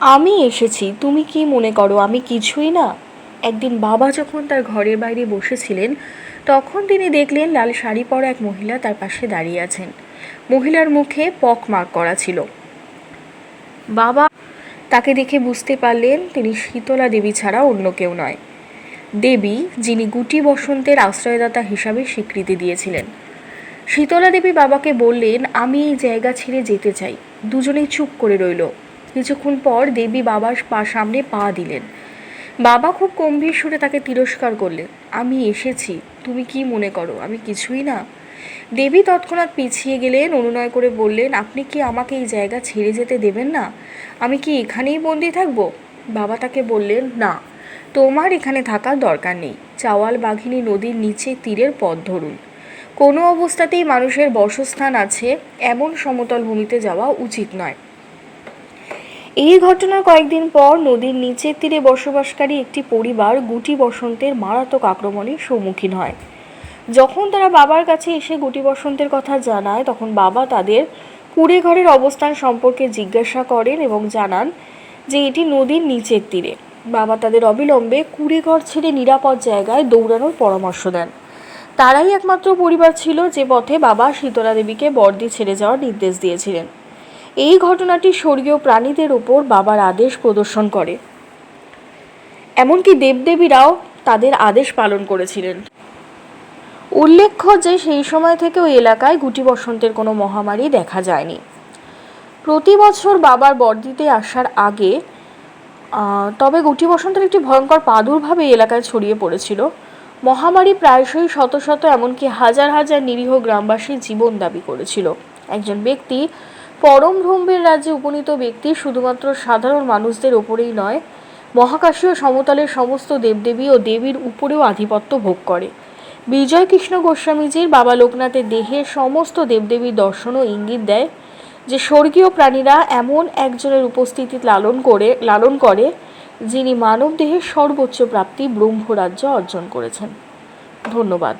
আমি এসেছি, তুমি কি মনে করো? আমি কিছুই না। একদিন বাবা যখন তার ঘরের বাইরে বসেছিলেন, তখন তিনি দেখলেন লাল শাড়ি পরা এক মহিলা তার পাশে দাঁড়িয়ে আছেন। মহিলার মুখে পক মার্ক করা ছিল। বাবা তাকে দেখে বুঝতে পারলেন তিনি শীতলা দেবী ছাড়া অন্য কেউ নয়। দেবী, যিনি গুটি বসন্তের আশ্রয়দাতা হিসাবে স্বীকৃতি দিয়েছিলেন। শীতলা দেবী বাবাকে বললেন, আমি এই জায়গা ছেড়ে যেতে চাই। দুজনেই চুপ করে রইল। কিছুক্ষণ পর দেবী বাবার পা সামনে পা দিলেন। বাবা খুব গম্ভীর সুরে তাকে তিরস্কার করলেন, আমি এসেছি, তুমি কি মনে করো, আমি কিছুই না? দেবী তৎক্ষণাৎ পিছিয়ে গেলেন, অনুনয় করে বললেন, আপনি কি আমাকে এই জায়গা ছেড়ে যেতে দেবেন না? আমি কি এখানেই বন্দি থাকব? বাবা তাকে বললেন, না, তোমার এখানে থাকার দরকার নেই। চাওয়াল বাঘিনী নদীর নিচে তীরের পথ ধরুন। কোনো অবস্থাতেই মানুষের বসস্থান আছে, এমন সমতল ভূমিতে যাওয়া উচিত নয়। এই ঘটনার কয়েকদিন পর নদীর নিচের তীরে বসবাসকারী একটি পরিবার গুটি বসন্তের মারাত্মক আক্রমণের সম্মুখীন হয়। যখন তারা বাবার কাছে এসে গুটি বসন্তের কথা জানায়, তখন বাবা তাদের কুড়ে ঘরের অবস্থান সম্পর্কে জিজ্ঞাসা করেন এবং জানান যে এটি নদীর নিচের তীরে। বাবা তাদের অবিলম্বে কুড়ে ঘর ছেড়ে নিরাপদ জায়গায় দৌড়ানোর পরামর্শ দেন। তারাই একমাত্র পরিবার ছিল যে পথে বাবা শীতলা দেবীকে বর্দি ছেড়ে যাওয়ার নির্দেশ দিয়েছিলেন। এই ঘটনাটি স্বর্গীয় প্রাণীদের ওপর বাবার আদেশ প্রদর্শন করে। এমনকি দেবদেবীরাও তাদের আদেশ পালন করেছিলেন। উল্লেখ্য যে সেই সময় থেকে ওই এলাকায় গুটি বসন্তের কোনো মহামারী দেখা যায়নি। প্রতি বছর বাবার বর্দিতে আসার আগে তবে গুটি বসন্তের একটি ভয়ঙ্কর প্রাদুর্ভাব এই এলাকায় ছড়িয়ে পড়েছিল। মহামারী প্রায়শই শত শত, এমনকি হাজার হাজার নিরীহ গ্রামবাসীর জীবন দাবি করেছিল। একজন ব্যক্তি পরম ভ্রম্ভের রাজ্যে উপনীত ব্যক্তি শুধুমাত্র সাধারণ মানুষদের ওপরেই নয়, মহাকাশীয় সমতলের সমস্ত দেবদেবী ও দেবীর উপরেও আধিপত্য ভোগ করে। বিজয় কৃষ্ণ গোস্বামীজির বাবা লোকনাথের দেহে সমস্ত দেবদেবীর দর্শনও ইঙ্গিত দেয় যে স্বর্গীয় প্রাণীরা এমন একজনের উপস্থিতি লালন করে লালন করে, যিনি মানব দেহের সর্বোচ্চ প্রাপ্তি ব্রহ্মরাজ্য অর্জন করেছেন। ধন্যবাদ।